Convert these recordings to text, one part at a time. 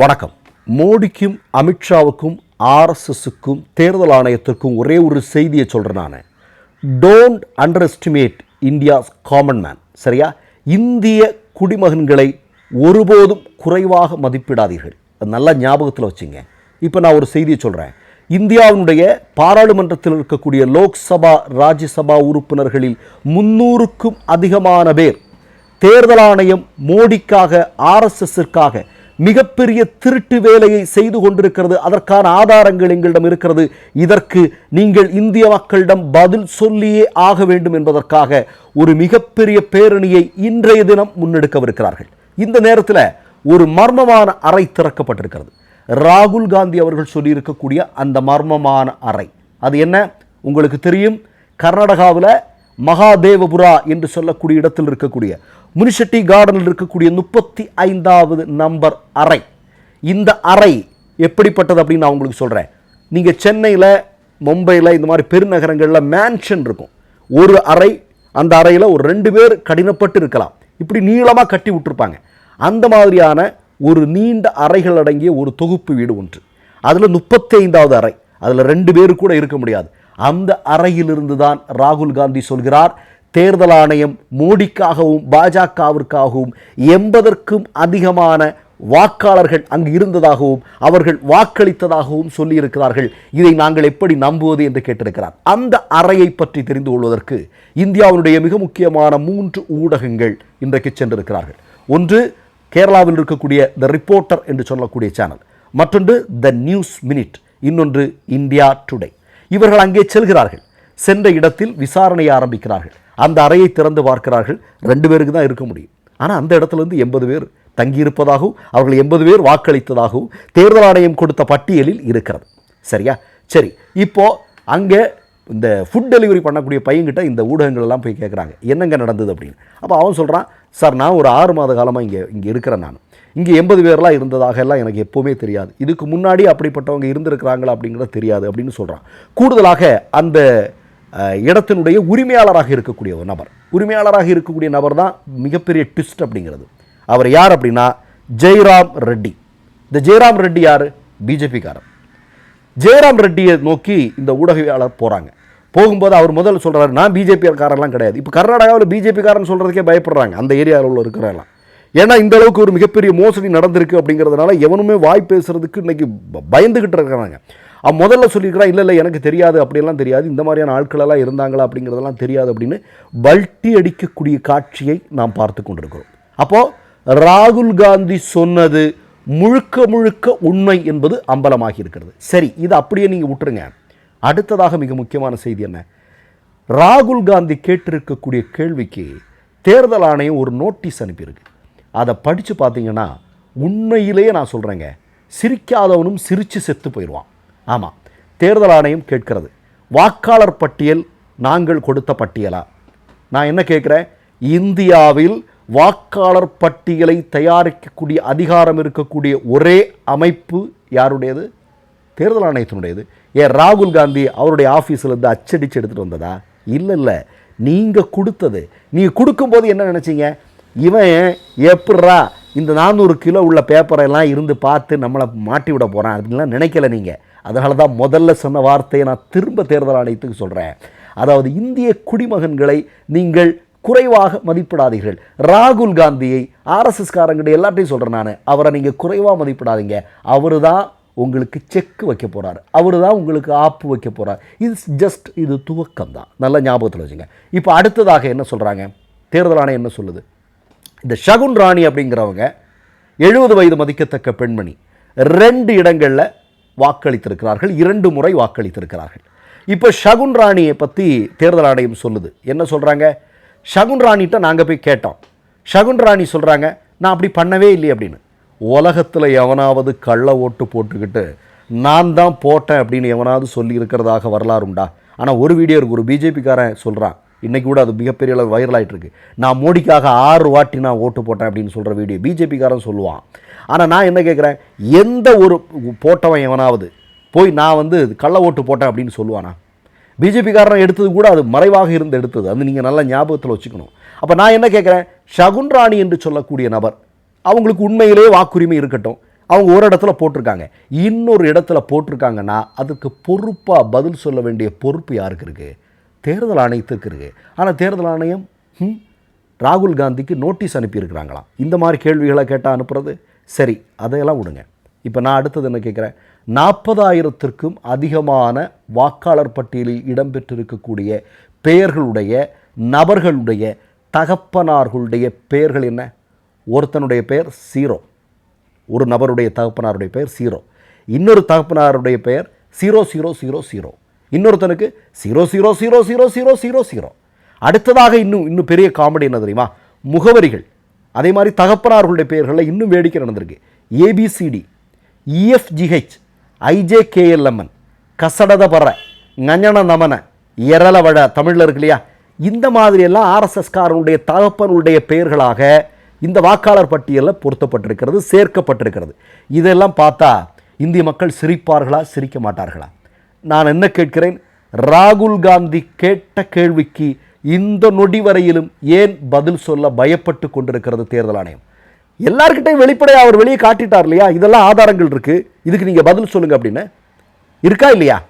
வணக்கம். மோடிக்கும் அமித்ஷாவுக்கும் ஆர்எஸ்எஸுக்கும் தேர்தல் ஆணையத்திற்கும் ஒரே ஒரு செய்தியை சொல்கிறேன் நான். Don't underestimate India's common man சரியா? இந்திய குடிமகன்களை ஒருபோதும் குறைவாக மதிப்பிடாதீர்கள். அது நல்லா ஞாபகத்தில் வச்சுங்க. இப்போ நான் ஒரு செய்தியை சொல்கிறேன் இந்தியாவினுடைய பாராளுமன்றத்தில் இருக்கக்கூடிய லோக்சபா ராஜ்யசபா உறுப்பினர்களில் முன்னூறுக்கும் அதிகமான பேர் தேர்தல் ஆணையம் மோடிக்காக ஆர்எஸ்எஸ்ஸிற்காக மிகப்பெரிய திருட்டு வேலையை செய்து கொண்டிருக்கிறது. அதற்கான ஆதாரங்கள் எங்களிடம் இருக்கிறது. இதற்கு நீங்கள் இந்திய மக்களிடம் பதில் சொல்லியே ஆக வேண்டும் என்பதற்காக ஒரு மிகப்பெரிய பேரணியை இன்றைய தினம் முன்னெடுக்கவிருக்கிறார்கள். இந்த நேரத்தில் ஒரு மர்மமான அறை திறக்கப்பட்டிருக்கிறது. ராகுல் காந்தி அவர்கள் சொல்லியிருக்கக்கூடிய அந்த மர்மமான அறை. அது என்ன? உங்களுக்கு தெரியும். கர்நாடகாவில் மகாதேவபுரா என்று சொல்லக்கூடிய இடத்தில் இருக்கக்கூடிய முனிஷெட்டி கார்டனில் இருக்கக்கூடிய முப்பத்தி ஐந்தாவது நம்பர் அறை. இந்த அறை எப்படிப்பட்டது அப்படின்னு நான் உங்களுக்கு சொல்கிறேன் நீங்கள் சென்னையில் மும்பையில் இந்த மாதிரி பெருநகரங்களில் மேன்ஷன் இருக்கும். ஒரு அறை அந்த அறையில் ஒரு ரெண்டு பேர் கடினப்பட்டு இருக்கலாம். இப்படி நீளமாக கட்டி விட்டுருப்பாங்க. அந்த மாதிரியான ஒரு நீண்ட அறைகள் அடங்கிய ஒரு தொகுப்பு வீடு ஒன்று. அதில் முப்பத்தி ஐந்தாவது அறை. அதில் ரெண்டு பேர் கூட இருக்க முடியாது. அந்த அறையிலிருந்து தான் ராகுல் காந்தி சொல்கிறார். தேர்தல் ஆணையம் மோடிக்காகவும் பாஜகவிற்காகவும் எண்பதற்கும் அதிகமான வாக்காளர்கள் அங்கு இருந்ததாகவும் அவர்கள் வாக்களித்ததாகவும் சொல்லியிருக்கிறார்கள். இதை நாங்கள் எப்படி நம்புவது என்று கேட்டிருக்கிறார். அந்த அறையை பற்றி தெரிந்து கொள்வதற்கு இந்தியாவினுடைய மிக முக்கியமான மூன்று ஊடகங்கள் இன்றைக்கு சென்றிருக்கிறார்கள். ஒன்று கேரளாவில் இருக்கக்கூடிய த ரிப்போர்ட்டர் என்று சொல்லக்கூடிய சேனல் மற்றொன்று த நியூஸ் மினிட் இன்னொன்று இந்தியா டுடே இவர்கள் அங்கே செல்கிறார்கள். சென்ற இடத்தில் விசாரணையை ஆரம்பிக்கிறார்கள். அந்த அறையை திறந்து பார்க்கிறார்கள். ரெண்டு பேருக்கு தான் இருக்க முடியும். ஆனால் அந்த இடத்துலேருந்து எண்பது பேர் தங்கியிருப்பதாகவும் அவர்கள் எண்பது பேர் வாக்களித்ததாகவும் தேர்தல் ஆணையம் கொடுத்த பட்டியலில் இருக்கிறது. சரியா? சரி. இப்போது அங்கே இந்த ஃபுட் டெலிவரி பண்ணக்கூடிய பையன்கிட்ட இந்த ஊடகங்கள் எல்லாம் போய் கேட்குறாங்க என்னங்க நடந்தது அப்படின்னு. அப்போ அவன் சொல்கிறான் சார் நான் ஒரு ஆறு மாத காலமாக இங்கே இங்கே இருக்கிறேன் நான். இங்கே எண்பது பேர்லாம் இருந்ததாக எல்லாம் எனக்கு எப்போவுமே தெரியாது. இதுக்கு முன்னாடி அப்படிப்பட்டவங்க இருந்திருக்கிறாங்களா அப்படிங்கிறது தெரியாது அப்படின்னு சொல்கிறான் கூடுதலாக அந்த இடத்தினுடைய உரிமையாளராக இருக்கக்கூடிய ஒரு நபர். உரிமையாளராக இருக்கக்கூடிய நபர் தான் மிகப்பெரிய ட்விஸ்ட் அப்படிங்கிறது. அவர் யார் அப்படின்னா ஜெய்ராம் ரெட்டி. இந்த ஜெயராம் ரெட்டி யார்? பிஜேபிக்காரர். ஜெயராம் ரெட்டியை நோக்கி இந்த ஊடகவியாளர் போகிறாங்க போகும்போது அவர் முதல்ல சொல்கிறாரு நான் பிஜேபிக்காரெல்லாம் கிடையாது. இப்போ கர்நாடகாவில் பிஜேபிக்காரன் சொல்கிறதுக்கே பயப்படுறாங்க அந்த ஏரியாவில் உள்ள இருக்கிறவங்களாம் ஏன்னா இந்த அளவுக்கு ஒரு மிகப்பெரிய மோசடி நடந்திருக்கு அப்படிங்கிறதுனால எவனுமே வாய் பேசுறதுக்கு இன்னைக்கு பயந்துக்கிட்டு பயந்துகிட்டு இருக்கிறாங்க அவன் முதல்ல சொல்லியிருக்கிறான் இல்லை இல்லை எனக்கு தெரியாது அப்படியெல்லாம் தெரியாது. இந்த மாதிரியான ஆட்களெல்லாம் இருந்தாங்களா அப்படிங்கிறதெல்லாம் தெரியாது அப்படின்னு வல்ட்டி அடிக்கக்கூடிய காட்சியை நாம் பார்த்து கொண்டிருக்கிறோம். அப்போது ராகுல் காந்தி சொன்னது முழுக்க முழுக்க உண்மை என்பது அம்பலமாகி இருக்கிறது. சரி இது அப்படியே நீங்கள் விட்டுருங்க. அடுத்ததாக மிக முக்கியமான செய்தி என்ன? ராகுல் காந்தி கேட்டிருக்கக்கூடிய கேள்விக்கு தேர்தல் ஆணையம் ஒரு நோட்டீஸ் அனுப்பியிருக்கு. அதை படித்து பார்த்தீங்கன்னா உண்மையிலேயே நான் சொல்கிறேங்க சிரிக்காதவனும் சிரித்து செத்து போயிடுவான். ஆமாம் தேர்தல் ஆணையம் கேட்கிறது. வாக்காளர் பட்டியல் நாங்கள் கொடுத்த பட்டியலா? நான் என்ன கேட்குறேன்? இந்தியாவில் வாக்காளர் பட்டியலை தயாரிக்கக்கூடிய அதிகாரம் இருக்கக்கூடிய ஒரே அமைப்பு யாருடையது? தேர்தல் ஆணையத்தினுடையது. ஏன் ராகுல் காந்தி அவருடைய ஆஃபீஸிலேருந்து அச்சடிச்சு எடுத்துகிட்டு வந்ததா? இல்லை இல்லை நீங்கள் கொடுத்தது. நீங்கள் கொடுக்கும்போது என்ன நினச்சிங்க? இவன் எப்பட்றா இந்த நானூறு கிலோ உள்ள பேப்பரை எல்லாம் இருந்து பார்த்து நம்மளை மாட்டி விட போகிறேன் அப்படின்லாம் நினைக்கல நீங்கள் அதனால தான் முதல்ல சொன்ன வார்த்தையை நான் திரும்ப தேர்தல் ஆணையத்துக்கு சொல்கிறேன் அதாவது இந்திய குடிமகன்களை நீங்கள் குறைவாக மதிப்பிடாதீர்கள். ராகுல் காந்தியை ஆர்எஸ்எஸ் காரங்கிட்ட எல்லாத்தையும் சொல்கிறேன் நான். அவரை நீங்கள் குறைவாக மதிப்பிடாதீங்க. அவர் தான் உங்களுக்கு செக்கு வைக்க போகிறார் அவர் தான் உங்களுக்கு ஆப்பு வைக்க போகிறார் இது ஜஸ்ட் இது துவக்கம் தான் நல்ல ஞாபகத்தில் வச்சுங்க. இப்போ அடுத்ததாக என்ன சொல்கிறாங்க தேர்தல் ஆணையம் என்ன சொல்லுது? இந்த ஷகுன் ராணி அப்படிங்கிறவங்க எழுபது வயது மதிக்கத்தக்க பெண்மணி. ரெண்டு இடங்களில் வாக்களித்திருக்கிறார்கள் இரண்டு முறை வாக்களித்திருக்கிறார்கள். இப்போ ஷகுன் ராணியை பற்றி தேர்தல் ஆணையம் சொல்லுது. என்ன சொல்கிறாங்க ஷகுன் ராணிகிட்ட நாங்கள் போய் கேட்டோம். ஷகுன் ராணி சொல்கிறாங்க நான் அப்படி பண்ணவே இல்லை அப்படின்னு. உலகத்தில் எவனாவது கள்ள ஓட்டு போட்டுக்கிட்டு நான் தான் போட்டேன் அப்படின்னு எவனாவது சொல்லி இருக்கிறதாக வரலாறு உண்டா ஆனால் ஒரு வீடியோ இருக்கு ஒரு பிஜேபிக்காரன் சொல்கிறான் இன்றைக்கி கூட அது மிகப்பெரிய அளவு வைரல் ஆயிட்டு நான் மோடிக்காக ஆறு வாட்டி நான் ஓட்டு போட்டேன் அப்படின்னு சொல்கிற வீடியோ பிஜேபிக்காரன் சொல்லுவான். ஆனால் நான் என்ன கேட்குறேன் எந்த ஒரு போட்டவன் எவனாவது போய் நான் வந்து கள்ள ஓட்டு போட்டேன் அப்படின்னு சொல்லுவானா? பிஜேபிக்காரன் எடுத்தது கூட அது மறைவாக இருந்து எடுத்தது. அது நீங்கள் நல்லா ஞாபகத்தில் வச்சுக்கணும். அப்போ நான் என்ன கேட்குறேன் ஷகுன் ராணி என்று சொல்லக்கூடிய நபர் அவங்களுக்கு உண்மையிலே வாக்குரிமை இருக்கட்டும். அவங்க ஒரு இடத்துல போட்டிருக்காங்க. இன்னொரு இடத்துல போட்டிருக்காங்கன்னா அதுக்கு பொறுப்பாக பதில் சொல்ல வேண்டிய பொறுப்பு யாருக்கு இருக்குது தேர்தல் ஆணையத்துக்கு இருக்குது ஆனால் தேர்தல் ஆணையம் ராகுல் காந்திக்கு நோட்டீஸ் அனுப்பியிருக்கிறாங்களாம். இந்த மாதிரி கேள்விகளை கேட்டால் அனுப்புறது? சரி அதையெல்லாம் விடுங்க. இப்போ நான் அடுத்தது என்ன கேட்குறேன்? நாற்பதாயிரத்திற்கும் அதிகமான வாக்காளர் பட்டியலில் இடம்பெற்றிருக்கக்கூடிய பெயர்களுடைய நபர்களுடைய தகப்பனார்களுடைய பெயர்கள் என்ன? ஒருத்தனுடைய பெயர் சீரோ. ஒரு நபருடைய தகப்பனாருடைய பெயர் சீரோ. இன்னொரு தகப்பனாருடைய பெயர் சீரோ சீரோ சீரோ சீரோ. இன்னொருத்தனுக்கு zero zero zero zero zero zero zero அடுத்ததாக இன்னும் இன்னும் பெரிய காமெடி என்ன தெரியுமா? முகவரிகள். அதே மாதிரி தகப்பனார்களுடைய பெயர்களில் இன்னும் வேடிக்கை நடந்திருக்கு. ஏபிசிடி இஎஃப்ஜிஹெச் ஐஜேகேஎல்எம்என் கசடத பற ஞஞன நமன எரளவழ தமிழில் இருக்கு இல்லையா? இந்த மாதிரியெல்லாம் ஆர்எஸ்எஸ்காரனுடைய தகப்பனுடைய பெயர்களாக இந்த வாக்காளர் பட்டியலில் பொருத்தப்பட்டிருக்கிறது சேர்க்கப்பட்டிருக்கிறது. இதெல்லாம் பார்த்தா இந்திய மக்கள் சிரிப்பார்களா சிரிக்க மாட்டார்களா? நான் என்ன கேட்கிறேன்? ராகுல் காந்தி கேட்ட கேள்விக்கு இந்த நொடி வரையிலும் ஏன் பதில் சொல்ல பயப்பட்டு கொண்டிருக்கிறது தேர்தல் ஆணையம்? எல்லார்கிட்டையும் வெளிப்படையாக அவர் வெளியே காட்டிட்டார் இல்லையா? இதெல்லாம் ஆதாரங்கள் இருக்கு. இதுக்கு நீங்கள் பதில் சொல்லுங்க அப்படின்னு. இருக்கா இல்லையா?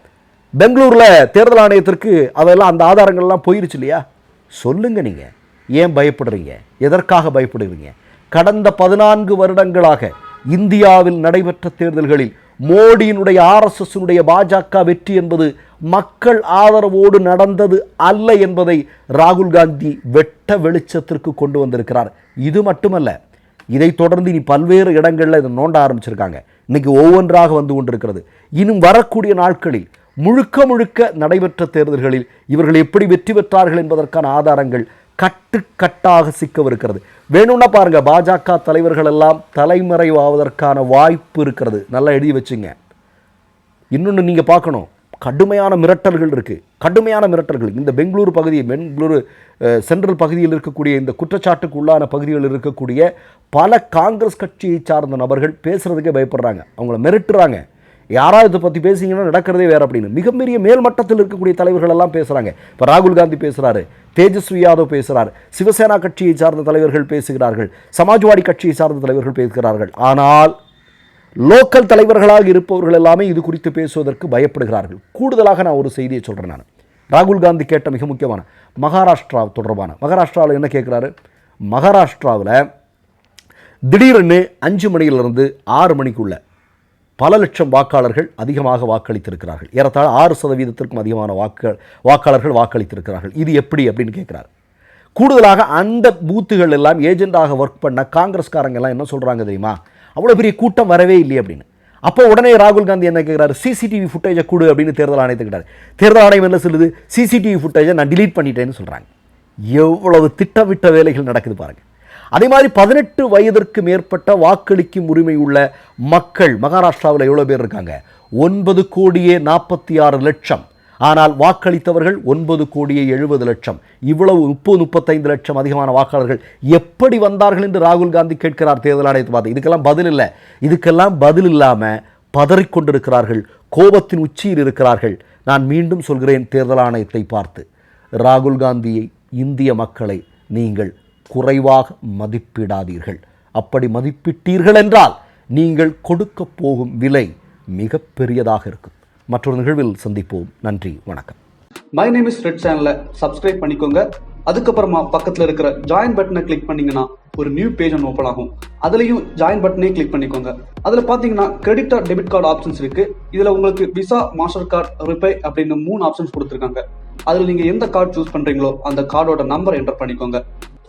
பெங்களூர்ல தேர்தல் ஆணையத்திற்கு அதெல்லாம் அந்த ஆதாரங்கள்லாம் போயிருச்சு இல்லையா? சொல்லுங்கள் நீங்கள் ஏன் பயப்படுறீங்க? எதற்காக பயப்படுகிறீங்க? கடந்த பதினான்கு வருடங்களாக இந்தியாவில் நடைபெற்ற தேர்தல்களில் மோடியினுடைய ஆர்எஸ்எஸ்னுடைய பாஜக வெற்றி என்பது மக்கள் ஆதரவோடு நடந்தது அல்ல என்பதை ராகுல் காந்தி வெட்ட வெளிச்சத்திற்கு கொண்டு வந்திருக்கிறார். இது மட்டுமல்ல இதைத் தொடர்ந்து இனி பல்வேறு இடங்களில் இதை நோண்ட ஆரம்பிச்சிருக்காங்க. இன்னைக்கு ஒவ்வொன்றாக வந்து கொண்டிருக்கிறது. இன்னும் வரக்கூடிய நாட்களில் முழுக்க முழுக்க நடைபெற்ற தேர்தல்களில் இவர்கள் எப்படி வெற்றி பெற்றார்கள் என்பதற்கான ஆதாரங்கள் கட்டுக்கட்டாக சிக்கவிருக்கிறது. வேணும்னா பாருங்க பாஜக தலைவர்கள் எல்லாம் தலைமறைவாவதற்கான வாய்ப்பு இருக்கிறது. நல்லா எழுதி வச்சுங்க. இன்னொன்று நீங்கள் பார்க்கணும். கடுமையான மிரட்டல்கள் இருக்குது கடுமையான மிரட்டல்கள். இந்த பெங்களூரு பகுதி பெங்களூரு சென்ட்ரல் பகுதியில் இருக்கக்கூடிய இந்த குற்றச்சாட்டுக்கு உள்ளான பகுதிகளில் இருக்கக்கூடிய பல காங்கிரஸ் கட்சியை சார்ந்த நபர்கள் பேசுகிறதுக்கே பயப்படுறாங்க. அவங்கள மிரட்டுறாங்க. யாராவது இதை பற்றி பேசிங்கன்னா நடக்கிறதே வேறு அப்படின்னு. மிகப்பெரிய மேல்மட்டத்தில் இருக்கக்கூடிய தலைவர்கள் எல்லாம் பேசுகிறாங்க இப்போ ராகுல் காந்தி பேசுகிறாரு தேஜஸ்வி யாதவ் பேசுகிறார் சிவசேனா கட்சியை சார்ந்த தலைவர்கள் பேசுகிறார்கள் சமாஜ்வாடி கட்சியை சார்ந்த தலைவர்கள் பேசுகிறார்கள். ஆனால் லோக்கல் தலைவர்களாக இருப்பவர்கள் எல்லாமே இது குறித்து பேசுவதற்கு பயப்படுகிறார்கள். கூடுதலாக நான் ஒரு செய்தியை சொல்கிறேன் நான். ராகுல் காந்தி கேட்ட மிக முக்கியமான மகாராஷ்டிரா தொடர்பான மகாராஷ்டிராவில் என்ன கேட்குறாரு மகாராஷ்டிராவில் திடீரென்னு அஞ்சு மணியிலிருந்து ஆறு மணிக்குள்ள பல லட்சம் வாக்காளர்கள் அதிகமாக வாக்களித்திருக்கிறார்கள். ஏறத்தாழ ஆறு சதவீதத்திற்கும் அதிகமான வாக்கு வாக்காளர்கள் வாக்களித்திருக்கிறார்கள். இது எப்படி அப்படின்னு கேட்குறாரு. கூடுதலாக அந்த பூத்துகள் எல்லாம் ஏஜெண்டாக ஒர்க் பண்ண காங்கிரஸ்காரங்க எல்லாம் என்ன சொல்கிறாங்க தெரியுமா? அவ்வளோ பெரிய கூட்டம் வரவே இல்லை அப்படின்னு. அப்போ உடனே ராகுல் காந்தி என்ன கேட்குறாரு? சிசிடிவி ஃபுட்டேஜை கொடு அப்படின்னு தேர்தல் ஆணையத்துக்கிட்டார். தேர்தல் ஆணையம் என்ன சொல்லுது? சிசிடிவி ஃபுட்டேஜை நான் டிலீட் பண்ணிட்டேன்னு சொல்கிறாங்க எவ்வளவு திட்டமிட்ட வேலைகள் நடக்குது பாருங்கள் அதே மாதிரி பதினெட்டு வயதிற்கு மேற்பட்ட வாக்களிக்கும் உரிமை உள்ள மக்கள் மகாராஷ்டிராவில் எவ்வளோ பேர் இருக்காங்க? ஒன்பது கோடியே நாற்பத்தி ஆறு லட்சம். ஆனால் வாக்களித்தவர்கள் ஒன்பது கோடியே எழுபது லட்சம். இவ்வளவு முப்பது முப்பத்தைந்து லட்சம் அதிகமான வாக்காளர்கள் எப்படி வந்தார்கள் என்று ராகுல் காந்தி கேட்கிறார் தேர்தல் ஆணையத்தை பார்த்து. இதுக்கெல்லாம் பதில் இல்லை. இதுக்கெல்லாம் பதில் இல்லாமல் பதறிக்கொண்டிருக்கிறார்கள். கோபத்தின் உச்சியில் இருக்கிறார்கள். நான் மீண்டும் சொல்கிறேன் தேர்தல் ஆணையத்தை பார்த்து. ராகுல் காந்தியை இந்திய மக்களை நீங்கள் குறைவாக மதிப்பிடாதீர்கள். அப்படி மதிப்பிட்டீர்கள் என்றால் நீங்கள் கொடுக்க போகும் விலை மிக பெரியதாக இருக்கும். மற்றொரு நிகழ்வில் சந்திப்போம். நன்றி வணக்கம். மை நேம் இஸ் ரெட் சேனலை சப்ஸ்கிரைப் பண்ணிக்கோங்க. அதுக்கப்புறமா பக்கத்துல இருக்கிற ஜாயின் பட்டனை கிளிக் பண்ணீங்கன்னா ஒரு நியூ பேஜ் ஒன்று ஓப்பன் ஆகும். அதுலயும் ஜாயின் பட்டனே கிளிக் பண்ணிக்கோங்க. அதுல பார்த்தீங்கன்னா credit or debit card options இருக்கு. இதுல உங்களுக்கு விசா மாஸ்டர் கார்டு ரிப்பே அப்படின்னு மூணு ஆப்ஷன்ஸ் கொடுத்துருக்காங்க. அதுல நீங்க எந்த கார்டு சூஸ் பண்றீங்களோ அந்த கார்டோட நம்பர் என்டர் பண்ணிக்கோங்க.